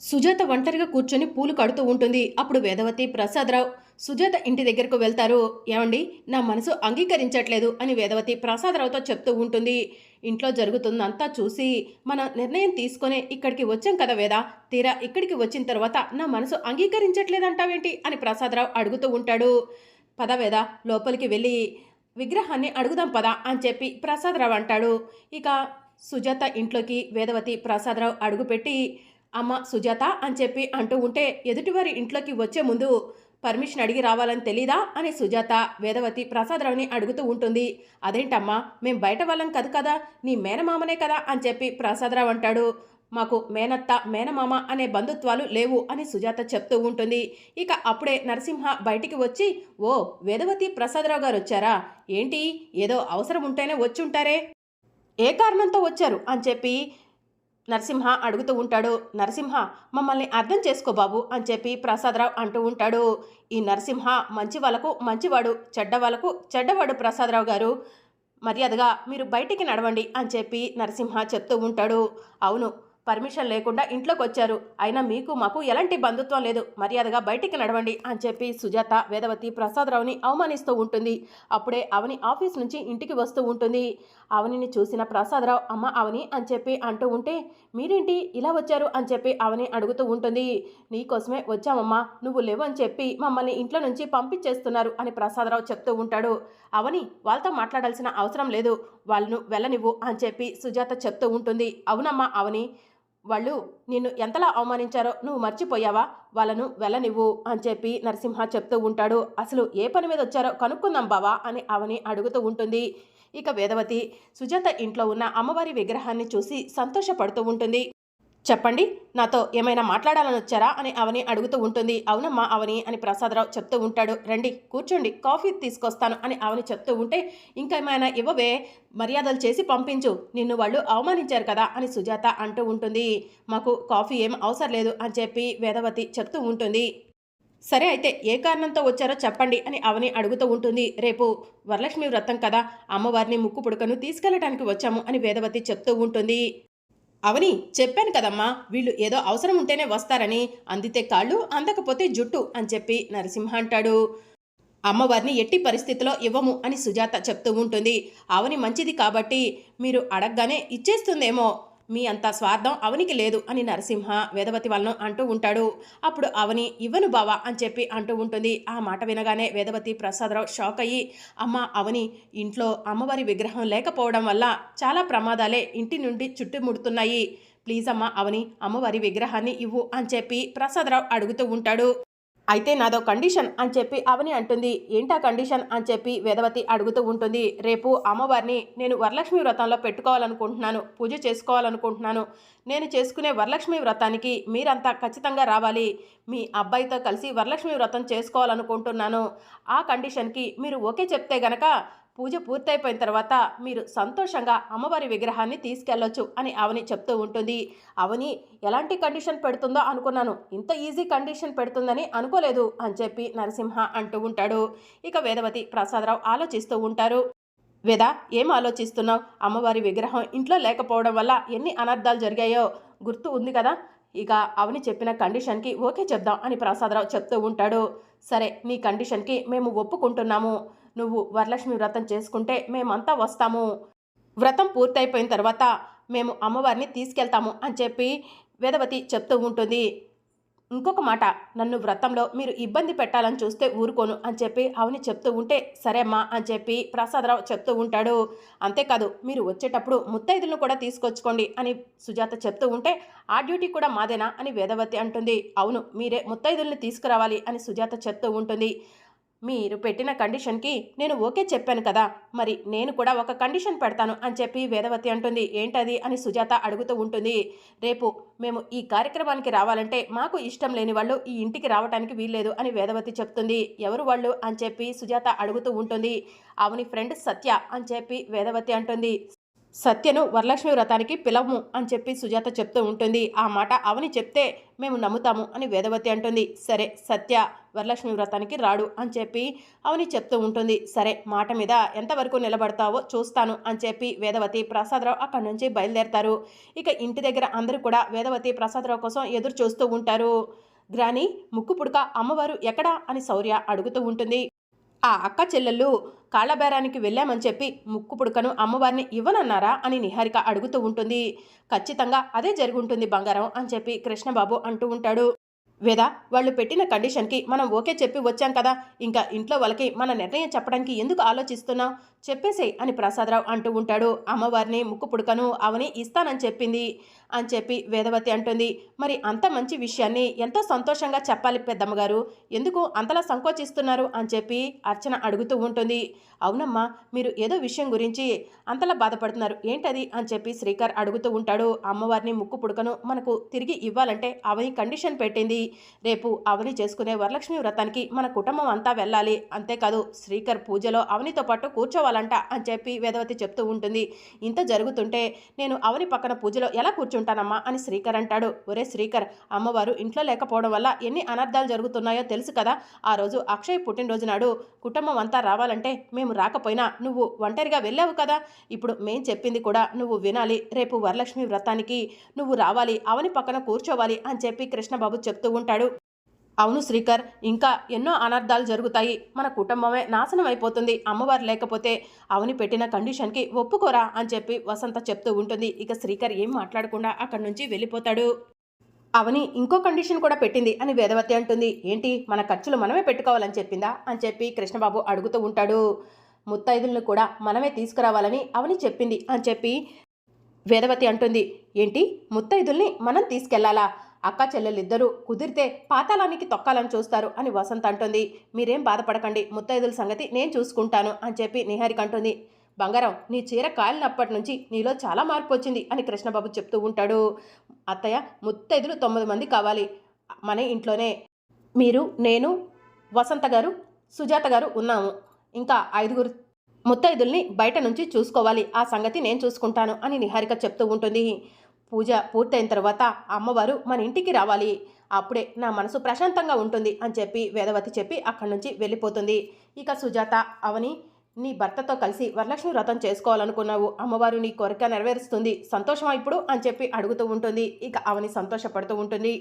సుజాత ఒంటరిగా కూర్చొని పూలు కడుతూ ఉంటుంది. అప్పుడు వేదవతి ప్రసాదరావు సుజాత ఇంటి దగ్గరకు వెళ్తారు. ఏమండి? నా మనసు అంగీకరించట్లేదు అని వేదవతి ప్రసాదరావుతో చెప్తూ ఉంటుంది. ఇంట్లో జరుగుతుందంతా చూసి మన నిర్ణయం తీసుకొని ఇక్కడికి వచ్చాం కదా వేద. తీరా ఇక్కడికి వచ్చిన తర్వాత నా మనసు అంగీకరించట్లేదంటావేంటి? అని ప్రసాదరావు అడుగుతూ ఉంటాడు. పద వేద లోపలికి వెళ్ళి విగ్రహాన్ని అడుగుదాం పద అని చెప్పి ప్రసాదరావు అంటాడు. ఇక సుజాత ఇంట్లోకి వేదవతి ప్రసాదరావు అడుగుపెట్టి అమ్మ సుజాత అని చెప్పి అంటూ ఉంటే ఎదుటివారి ఇంట్లోకి వచ్చే ముందు పర్మిషన్ అడిగి రావాలని తెలీదా అని సుజాత వేదవతి ప్రసాదరావుని అడుగుతూ ఉంటుంది. అదేంటమ్మా మేం బయట వాళ్ళం కదు కదా నీ మేనమామనే కదా అని చెప్పి ప్రసాదరావు అంటాడు. మాకు మేనత్త మేనమామ అనే బంధుత్వాలు లేవు అని సుజాత చెప్తూ ఉంటుంది. ఇక అప్పుడే నరసింహ బయటికి వచ్చి ఓ వేదవతి ప్రసాదరావు గారు వచ్చారా? ఏంటి ఏదో అవసరం ఉంటేనే వచ్చి ఉంటారే ఏ కారణంతో వచ్చారు? అని చెప్పి నరసింహ అడుగుతూ ఉంటాడు నరసింహ మమ్మల్ని అర్థం చేసుకో బాబు అని చెప్పి ప్రసాదరావు అంటూ ఉంటాడు. ఈ నరసింహ మంచి వాళ్ళకు మంచివాడు చెడ్డ వాళ్ళకు చెడ్డవాడు ప్రసాదరావు గారు. మర్యాదగా మీరు బయటికి నడవండి అని చెప్పి నరసింహ చెప్తూ ఉంటాడు. అవును పర్మిషన్ లేకుండా ఇంట్లోకి వచ్చారు. అయినా మీకు మాకు ఎలాంటి బంధుత్వం లేదు. మర్యాదగా బయటికి నడవండి అని చెప్పి సుజాత వేదవతి ప్రసాదరావుని అవమానిస్తూ ఉంటుంది. అప్పుడే అవని ఆఫీస్ నుంచి ఇంటికి వస్తూ ఉంటుంది. అవనిని చూసిన ప్రసాదరావు అమ్మ అవని అని చెప్పి అంటూ ఉంటే మీరేంటి ఇలా వచ్చారు? అని చెప్పి అవని అడుగుతూ ఉంటుంది. నీకోసమే వచ్చామమ్మా నువ్వు లేవు అని చెప్పి మమ్మల్ని ఇంట్లో నుంచి పంపించేస్తున్నారు అని ప్రసాదరావు చెప్తూ ఉంటాడు. అవని వాళ్ళతో మాట్లాడాల్సిన అవసరం లేదు వాళ్ళను వెళ్ళనివ్వు అని చెప్పి సుజాత చెప్తూ ఉంటుంది. అవునమ్మా అవని వాళ్ళు నిన్ను ఎంతలా అవమానించారో నువ్వు మర్చిపోయావా? వాళ్ళను వెళ్ళనివ్వు అని చెప్పి నరసింహ చెప్తూ ఉంటాడు. అసలు ఏ పని మీద వచ్చారో కనుక్కుందాం బావా అని అవని అడుగుతూ ఉంటుంది. ఇక వేదవతి సుజాత ఇంట్లో ఉన్న అమ్మవారి విగ్రహాన్ని చూసి సంతోషపడుతూ ఉంటుంది. చెప్పండి నాతో ఏమైనా మాట్లాడాలని వచ్చారా అని అవని అడుగుతూ ఉంటుంది. అవునమ్మా అవని అని ప్రసాదరావు చెప్తూ ఉంటాడు. రండి కూర్చోండి కాఫీ తీసుకొస్తాను అని అవని చెప్తూ ఉంటే ఇంకా ఏమైనా ఇవ్వవే మర్యాదలు చేసి పంపించు నిన్ను వాళ్ళు అవమానించారు కదా అని సుజాత అంటూ ఉంటుంది. మాకు కాఫీ ఏం అవసరం లేదు అని చెప్పి వేదవతి చెప్తూ ఉంటుంది. సరే అయితే ఏ కారణంతో వచ్చారో చెప్పండి అని అవని అడుగుతూ ఉంటుంది. రేపు వరలక్ష్మి వ్రతం కదా అమ్మవారిని ముక్కు పుడకను తీసుకెళ్ళడానికి వచ్చాము అని వేదవతి చెప్తూ ఉంటుంది. అవని చెప్పాను కదమ్మా వీళ్ళు ఏదో అవసరం ఉంటేనే వస్తారని అందితే కాళ్ళు అందకపోతే జుట్టు అని చెప్పి నరసింహ అంటాడు. అమ్మవారిని ఎట్టి పరిస్థితిలో ఇవ్వము అని సుజాత చెప్తూ ఉంటుంది. అవని మంచిది కాబట్టి మీరు అడగగానే ఇచ్చేస్తుందేమో మీ అంత స్వార్థం అవనికి లేదు అని నరసింహ వేదవతి వలన అంటూ ఉంటాడు. అప్పుడు అవని ఇవ్వను బావా అని చెప్పి అంటూ ఉంటుంది. ఆ మాట వినగానే వేదవతి ప్రసాదరావు షాక్ అయ్యి అమ్మ అవని ఇంట్లో అమ్మవారి విగ్రహం లేకపోవడం వల్ల చాలా ప్రమాదాలే ఇంటి నుండి చుట్టుముడుతున్నాయి. ప్లీజ్ అమ్మ అవని అమ్మవారి విగ్రహాన్ని ఇవ్వు అని చెప్పి ప్రసాదరావు అడుగుతూ ఉంటాడు. అయితే నాదో కండిషన్ అని చెప్పి అవని అంటుంది. ఏంటా కండిషన్ అని చెప్పి వేదవతి అడుగుతూ ఉంటుంది. రేపు అమ్మవారిని నేను వరలక్ష్మి వ్రతంలో పెట్టుకోవాలనుకుంటున్నాను. పూజ చేసుకోవాలనుకుంటున్నాను. నేను చేసుకునే వరలక్ష్మి వ్రతానికి మీరంతా ఖచ్చితంగా రావాలి. మీ అబ్బాయితో కలిసి వరలక్ష్మి వ్రతం చేసుకోవాలనుకుంటున్నాను. ఆ కండిషన్కి మీరు ఓకే చెప్తే గనక పూజ పూర్తయిపోయిన తర్వాత మీరు సంతోషంగా అమ్మవారి విగ్రహాన్ని తీసుకెళ్ళొచ్చు అని అవని చెప్తూ ఉంటుంది. అవని ఎలాంటి కండిషన్ పెడుతుందో అనుకున్నాను. ఇంత ఈజీ కండిషన్ పెడుతుందని అనుకోలేదు అని చెప్పి నరసింహ అంటూ ఉంటాడు. ఇక వేదవతి ప్రసాదరావు ఆలోచిస్తూ ఉంటారు. వేద ఏం ఆలోచిస్తున్నావు? అమ్మవారి విగ్రహం ఇంట్లో లేకపోవడం వల్ల ఎన్ని అనర్థాలు జరిగాయో గుర్తు ఉంది కదా? ఇక అవని చెప్పిన కండిషన్కి ఓకే చెప్దాం అని ప్రసాదరావు చెప్తూ ఉంటాడు. సరే నీ కండిషన్కి మేము ఒప్పుకుంటున్నాము. నువ్వు వరలక్ష్మి వ్రతం చేసుకుంటే మేమంతా వస్తాము. వ్రతం పూర్తయిపోయిన తర్వాత మేము అమ్మవారిని తీసుకెళ్తాము అని చెప్పి వేదవతి చెప్తూ ఉంటుంది. ఇంకొక మాట నన్ను వ్రతంలో మీరు ఇబ్బంది పెట్టాలని చూస్తే ఊరుకోను అని చెప్పి అవని చెప్తూ ఉంటే సరే అమ్మా అని చెప్పి ప్రసాదరావు చెప్తూ ఉంటాడు. అంతేకాదు మీరు వచ్చేటప్పుడు ముత్తైదులను కూడా తీసుకొచ్చుకోండి అని సుజాత చెప్తూ ఉంటే ఆ డ్యూటీ కూడా మాదేనా అని వేదవతి అంటుంది. అవును మీరే ముత్తైదుల్ని తీసుకురావాలి అని సుజాత చెప్తూ ఉంటుంది. మీరు పెట్టిన కండిషన్కి నేను ఓకే చెప్పాను కదా మరి నేను కూడా ఒక కండిషన్ పెడతాను అని చెప్పి వేదవతి అంటుంది. ఏంటది? అని సుజాత అడుగుతూ ఉంటుంది. రేపు మేము ఈ కార్యక్రమానికి రావాలంటే మాకు ఇష్టం లేని వాళ్ళు ఈ ఇంటికి రావడానికి వీల్లేదు అని వేదవతి చెప్తుంది. ఎవరు వాళ్ళు? అని చెప్పి సుజాత అడుగుతూ ఉంటుంది. అవని ఫ్రెండ్ సత్య అని చెప్పి వేదవతి అంటుంది. సత్యను వరలక్ష్మి వ్రతానికి పిలవము అని చెప్పి సుజాత చెప్తూ ఉంటుంది. ఆ మాట అవని చెప్తే మేము నమ్ముతాము అని వేదవతి అంటుంది. సరే సత్య వరలక్ష్మి వ్రతానికి రాడు అని చెప్పి అవని చెప్తూ ఉంటుంది. సరే మాట మీద ఎంతవరకు నిలబడతావో చూస్తాను అని చెప్పి వేదవతి ప్రసాదరావు అక్కడి నుంచి బయలుదేరతారు. ఇక ఇంటి దగ్గర అందరూ కూడా వేదవతి ప్రసాదరావు కోసం ఎదురు చూస్తూ ఉంటారు. గ్రాని ముక్కు పుడక అమ్మవారు ఎక్కడా అని శౌర్య అడుగుతూ ఉంటుంది. ఆ అక్క చెల్లెళ్ళు కాళ్ళబేరానికి వెళ్ళామని చెప్పి ముక్కు పుడకను అమ్మవారిని ఇవ్వనన్నారా అని నిహారిక అడుగుతూ ఉంటుంది. ఖచ్చితంగా అదే జరుగుంటుంది బంగారం అని చెప్పి కృష్ణబాబు అంటూ ఉంటాడు. వేద వాళ్ళు పెట్టిన కండిషన్కి మనం ఓకే చెప్పి వచ్చాం కదా. ఇంకా ఇంట్లో వాళ్ళకి మన నిర్ణయం చెప్పడానికి ఎందుకు ఆలోచిస్తున్నావు? చెప్పేసేయ్ అని ప్రసాదరావు అంటూ ఉంటాడు. అమ్మవారిని ముక్కు పుడకను అవని ఇస్తానని చెప్పింది. అని చెప్పి వేదవతి అంటుంది. మరి అంత మంచి విషయాన్ని ఎంతో సంతోషంగా చెప్పాలి పెద్దమ్మగారు. ఎందుకు అంతలా సంకోచిస్తున్నారు అని చెప్పి అర్చన అడుగుతూ ఉంటుంది. అవునమ్మా మీరు ఏదో విషయం గురించి అంతలా బాధపడుతున్నారు. ఏంటది అని చెప్పి శ్రీకర్ అడుగుతూ ఉంటాడు. అమ్మవారిని ముక్కు పుడకను మనకు తిరిగి ఇవ్వాలంటే అవని కండిషన్ పెట్టింది. రేపు అవని చేసుకునే వరలక్ష్మి వ్రతానికి మన కుటుంబం అంతా వెళ్ళాలి. అంతేకాదు శ్రీకర్ పూజలో అవనితో పాటు కూర్చోవాలంట అని చెప్పి వేదవతి చెప్తూ ఉంటుంది. ఇంత జరుగుతుంటే నేను అవని పక్కన పూజలో ఎలా కూర్చుంటానమ్మా అని శ్రీకర్ అంటాడు. ఒరే శ్రీకర్ అమ్మవారు ఇంట్లో లేకపోవడం వల్ల ఎన్ని అనర్థాలు జరుగుతున్నాయో తెలుసు కదా? ఆ రోజు అక్షయ్ పుట్టినరోజు నాడు కుటుంబం అంతా రావాలంటే మేము రాకపోయినా నువ్వు ఒంటరిగా వెళ్ళావు కదా? ఇప్పుడు మేం చెప్పింది కూడా నువ్వు వినాలి. రేపు వరలక్ష్మి వ్రతానికి నువ్వు రావాలి. అవని పక్కన కూర్చోవాలి అని చెప్పి కృష్ణబాబు చెప్తూ ఉంటాడు. అవును శ్రీకర్ ఇంకా ఎన్నో అనర్థాలు జరుగుతాయి. మన కుటుంబమే నాశనం అయిపోతుంది. అమ్మవారు లేకపోతే అవని పెట్టిన కండిషన్కి ఒప్పుకోరా అని చెప్పి వసంత చెప్తూ ఉంటుంది. ఇక శ్రీకర్ ఏం మాట్లాడకుండా అక్కడి నుంచి వెళ్ళిపోతాడు. అవని ఇంకో కండిషన్ కూడా పెట్టింది అని వేదవతి అంటుంది. ఏంటి? మన ఖర్చులు మనమే పెట్టుకోవాలని చెప్పిందా? అని చెప్పి కృష్ణబాబు అడుగుతూ ఉంటాడు. ముత్తైదులను కూడా మనమే తీసుకురావాలని అవని చెప్పింది అని చెప్పి వేదవతి అంటుంది. ఏంటి? ముత్తైదుల్ని మనం తీసుకెళ్ళాలా? అక్క చెల్లెలిద్దరూ కుదిరితే పాతాళానికి తొక్కాలని చూస్తారు అని వసంత అంటుంది. మీరేం బాధపడకండి ముత్తైదుల సంగతి నేను చూసుకుంటాను అని చెప్పి నిహారిక అంటుంది. బంగారం నీ చీర కాలినప్పటి నుంచి నీలో చాలా మార్పు వచ్చింది అని కృష్ణబాబు చెప్తూ ఉంటాడు. అత్తయ్య ముత్తైదులు తొమ్మిది మంది కావాలి మన ఇంట్లోనే. మీరు నేను వసంత గారు సుజాత గారు ఉన్నాము. ఇంకా ఐదుగురు ముత్తైదుల్ని బయట నుంచి చూసుకోవాలి. ఆ సంగతి నేను చూసుకుంటాను అని నిహారిక చెప్తూ ఉంటుంది. పూజ పూర్తయిన తర్వాత అమ్మవారు మన ఇంటికి రావాలి. అప్పుడే నా మనసు ప్రశాంతంగా ఉంటుంది అని చెప్పి వేదవతి చెప్పి అక్కడి నుంచి వెళ్ళిపోతుంది. ఇక సుజాత అవని నీ భర్తతో కలిసి వరలక్ష్మి వ్రతం చేసుకోవాలనుకున్నావు. అమ్మవారు నీ కోరిక నెరవేరుస్తుంది. సంతోషమా ఇప్పుడు? అని చెప్పి అడుగుతూ ఉంటుంది. ఇక అవని సంతోషపడుతూ ఉంటుంది.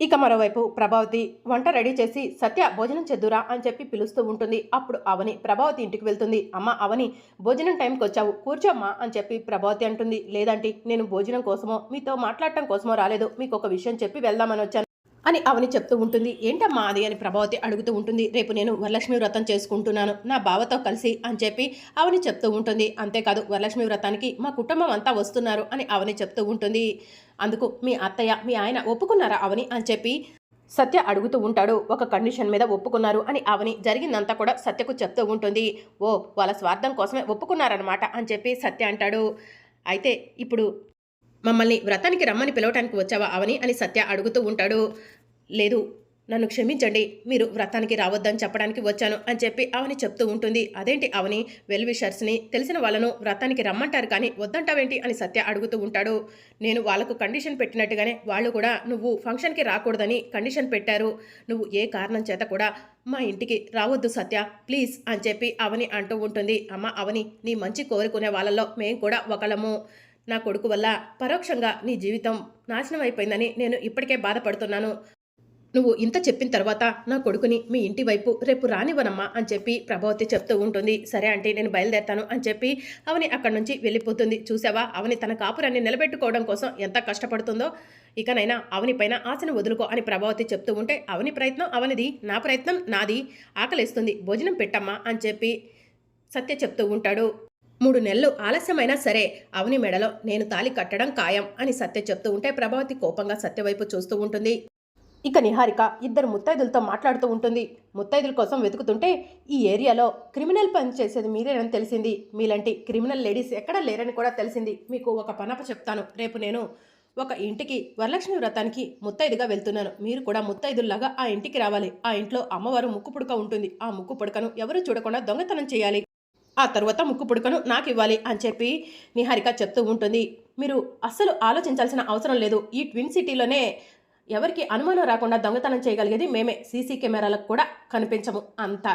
ఇక మరోవైపు ప్రభావతి వంట రెడీ చేసి సత్య భోజనం చెద్దురా అని చెప్పి పిలుస్తూ ఉంటుంది. అప్పుడు అవని ప్రభావతి ఇంటికి వెళ్తుంది. అమ్మ అవని భోజనం టైంకి వచ్చావు. కూర్చోమ్మా అని చెప్పి ప్రభావతి అంటుంది. లేదంటే నేను భోజనం కోసమో మీతో మాట్లాడటం కోసమో రాలేదు. మీకు ఒక విషయం చెప్పి వెళ్దామని వచ్చాను. అని అవని చెప్తూ ఉంటుంది. ఏంటమ్మా అది? అని ప్రభావతి అడుగుతూ ఉంటుంది. రేపు నేను వరలక్ష్మి వ్రతం చేసుకుంటున్నాను. నా బావతో కలిసి అని చెప్పి అవని చెప్తూ ఉంటుంది. అంతేకాదు వరలక్ష్మి వ్రతానికి మా కుటుంబం అంతా వస్తున్నారు అని అవని చెప్తూ ఉంటుంది. అందుకు మీ అత్తయ్య మీ ఆయన ఒప్పుకున్నారా అవని? అని చెప్పి సత్య అడుగుతూ ఉంటాడు. ఒక కండిషన్ మీద ఒప్పుకున్నారు అని అవని జరిగిందంతా కూడా సత్యకు చెప్తూ ఉంటుంది. ఓ వాళ్ళ స్వార్థం కోసమే ఒప్పుకున్నారనమాట అని చెప్పి సత్య అంటాడు. అయితే ఇప్పుడు మమ్మల్ని వ్రతానికి రమ్మని పిలవటానికి వచ్చావా అవని అని సత్య అడుగుతూ ఉంటాడు. లేదు నన్ను క్షమించండి మీరు వ్రతానికి రావద్దని చెప్పడానికి వచ్చాను అని చెప్పి అవని చెప్తూ ఉంటుంది. అదేంటి అవని వెల్విషర్స్ని తెలిసిన వాళ్ళను వ్రతానికి రమ్మంటారు కానీ వద్దంటావేంటి అని సత్య అడుగుతూ ఉంటాడు. నేను వాళ్ళకు కండిషన్ పెట్టినట్టుగానే వాళ్ళు కూడా నువ్వు ఫంక్షన్కి రాకూడదని కండిషన్ పెట్టారు. నువ్వు ఏ కారణం చేత కూడా మా ఇంటికి రావద్దు సత్య ప్లీజ్ అని చెప్పి అవని అంటూ ఉంటుంది. అమ్మ అవని నీ మంచి కోరుకునే వాళ్ళలో మేము కూడా ఒకళ్ళము. నా కొడుకు వల్ల పరోక్షంగా నీ జీవితం నాశనం అయిపోయిందని నేను ఇప్పటికే బాధపడుతున్నాను. నువ్వు ఇంత చెప్పిన తర్వాత నా కొడుకుని మీ ఇంటి వైపు రేపు రానివ్వనమ్మా అని చెప్పి ప్రభావతి చెప్తూ ఉంటుంది. సరే అంటే నేను బయలుదేరతాను అని చెప్పి అవని అక్కడి నుంచి వెళ్ళిపోతుంది. చూసావా? అవని తన కాపురాన్ని నిలబెట్టుకోవడం కోసం ఎంత కష్టపడుతుందో? ఇకనైనా అవని పైన ఆశను వదులుకో అని ప్రభావతి చెప్తూ ఉంటే అవని ప్రయత్నం అవనిది నా ప్రయత్నం నాది ఆకలిస్తుంది. భోజనం పెట్టమ్మా అని చెప్పి సత్య చెప్తూ ఉంటాడు. మూడు నెలలు ఆలస్యమైనా సరే అవని మెడలో నేను తాలి కట్టడం ఖాయం అని సత్య చెప్తూ ఉంటే ప్రభావతి కోపంగా సత్య వైపు చూస్తూ ఉంటుంది. ఇక నిహారిక ఇద్దరు ముత్తైదులతో మాట్లాడుతూ ఉంటుంది. ముత్తైదుల కోసం వెతుకుతుంటే ఈ ఏరియాలో క్రిమినల్ పని చేసేది మీరేనని తెలిసింది. మీలాంటి క్రిమినల్ లేడీస్ ఎక్కడ లేరని కూడా తెలిసింది. మీకు ఒక పనప చెప్తాను. రేపు నేను ఒక ఇంటికి వరలక్ష్మి వ్రతానికి ముత్తైదుగా వెళ్తున్నాను. మీరు కూడా ముత్తైదుల్లాగా ఆ ఇంటికి రావాలి. ఆ ఇంట్లో అమ్మవారు ముక్కు పుడక ఉంటుంది. ఆ ముక్కు పుడకను ఎవరు చూడకుండా దొంగతనం చేయాలి. ఆ తర్వాత ముక్కు పుడకను నాకు ఇవ్వాలి అని చెప్పి నిహారిక చెప్తూ ఉంటుంది. మీరు అస్సలు ఆలోచించాల్సిన అవసరం లేదు. ఈ ట్విన్ సిటీలోనే ఎవరికి అనుమానం రాకుండా దొంగతనం చేయగలిగేది మేమే. సీసీ కెమెరాలకు కూడా కనిపించము అంత.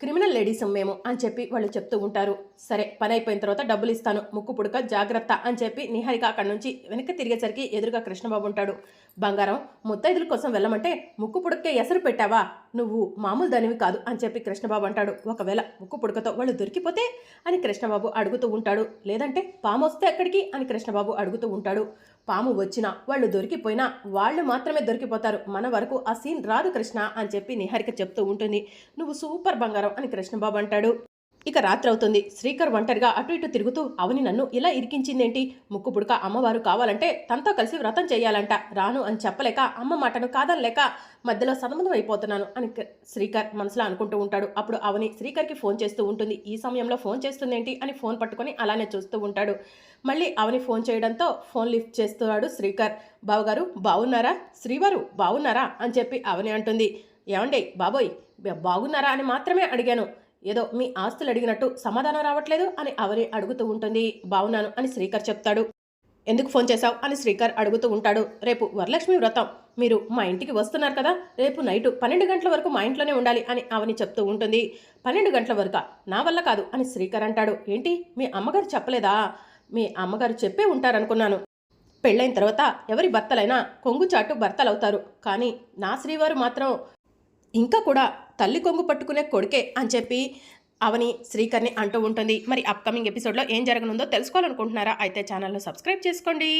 క్రిమినల్ లేడీస్ మేము అని చెప్పి వాళ్ళు చెప్తూ ఉంటారు. సరే పని అయిపోయిన తర్వాత డబ్బులు ఇస్తాను ముక్కు పుడక జాగ్రత్త అని చెప్పి నిహారిక అక్కడి నుంచి వెనక్కి తిరిగేసరికి ఎదురుగా కృష్ణబాబు ఉంటాడు. బంగారం ముత్తైదుల కోసం వెళ్ళమంటే ముక్కు పుడకే ఎసరు పెట్టావా? నువ్వు మామూలు దానివి కాదు అని చెప్పి కృష్ణబాబు అంటాడు. ఒకవేళ ముక్కు పుడకతో వాళ్ళు దొరికిపోతే అని కృష్ణబాబు అడుగుతూ ఉంటాడు. లేదంటే పాము వస్తే ఎక్కడికి? అని కృష్ణబాబు అడుగుతూ ఉంటాడు. పాము వచ్చినా వాళ్ళు దొరికిపోయినా వాళ్ళు మాత్రమే దొరికిపోతారు. మన వరకు ఆ సీన్ రాదు కృష్ణ అని చెప్పి నిహారిక చెప్తూ ఉంటుంది. నువ్వు సూపర్ బంగారం అని కృష్ణబాబు అంటాడు. ఇక రాత్రి అవుతుంది శ్రీకర్ ఒంటరిగా అటు ఇటు తిరుగుతూ అవని నన్ను ఇలా ఇరికించిందేంటి? ముక్కు పుడక అమ్మవారు కావాలంటే తనతో కలిసి వ్రతం చేయాలంట. రాను అని చెప్పలేక అమ్మ మాటను కాదనలేక మధ్యలో సదమతం అయిపోతున్నాను అని శ్రీకర్ మనసులో అనుకుంటూ ఉంటాడు. అప్పుడు అవని శ్రీకర్కి ఫోన్ చేస్తూ ఉంటుంది. ఈ సమయంలో ఫోన్ చేస్తుందేంటి? అని ఫోన్ పట్టుకొని అలానే చూస్తూ ఉంటాడు. మళ్ళీ అవని ఫోన్ చేయడంతో ఫోన్ లిఫ్ట్ చేస్తున్నాడు శ్రీకర్. బావగారు బాగున్నారా శ్రీవారు బాగున్నారా అని చెప్పి అవని అంటుంది. ఏమండి బాబోయ్ బాగున్నారా? అని మాత్రమే అడిగాను. ఏదో మీ ఆస్తులు అడిగినట్టు సమాధానం రావట్లేదు అని అవని అడుగుతూ ఉంటుంది. బావున్నాను అని శ్రీకర్ చెప్తాడు. ఎందుకు ఫోన్ చేశావు అని శ్రీకర్ అడుగుతూ ఉంటాడు. రేపు వరలక్ష్మి వ్రతం. మీరు మా ఇంటికి వస్తున్నారు కదా రేపు నైటు పన్నెండు గంటల వరకు మా ఇంట్లోనే ఉండాలి అని అవని చెప్తూ ఉంటుంది. పన్నెండు గంటల వరకు? నా వల్ల కాదు అని శ్రీకర్ అంటాడు. ఏంటి? మీ అమ్మగారు చెప్పలేదా? మీ అమ్మగారు చెప్పే ఉంటారనుకున్నాను. పెళ్ళైన తర్వాత ఎవరి భర్తలైనా కొంగుచాటు భర్తలవుతారు. కానీ నా శ్రీవారు మాత్రం ఇంకా కూడా తల్లి కొంగు పట్టుకునే కొడుకే అని చెప్పి అవని శ్రీకర్ని అంటూ ఉంటుంది. మరి అప్కమింగ్ ఎపిసోడ్లో ఏం జరగనుందో తెలుసుకోవాలనుకుంటున్నారా? అయితే ఛానల్ను సబ్స్క్రైబ్ చేసుకోండి.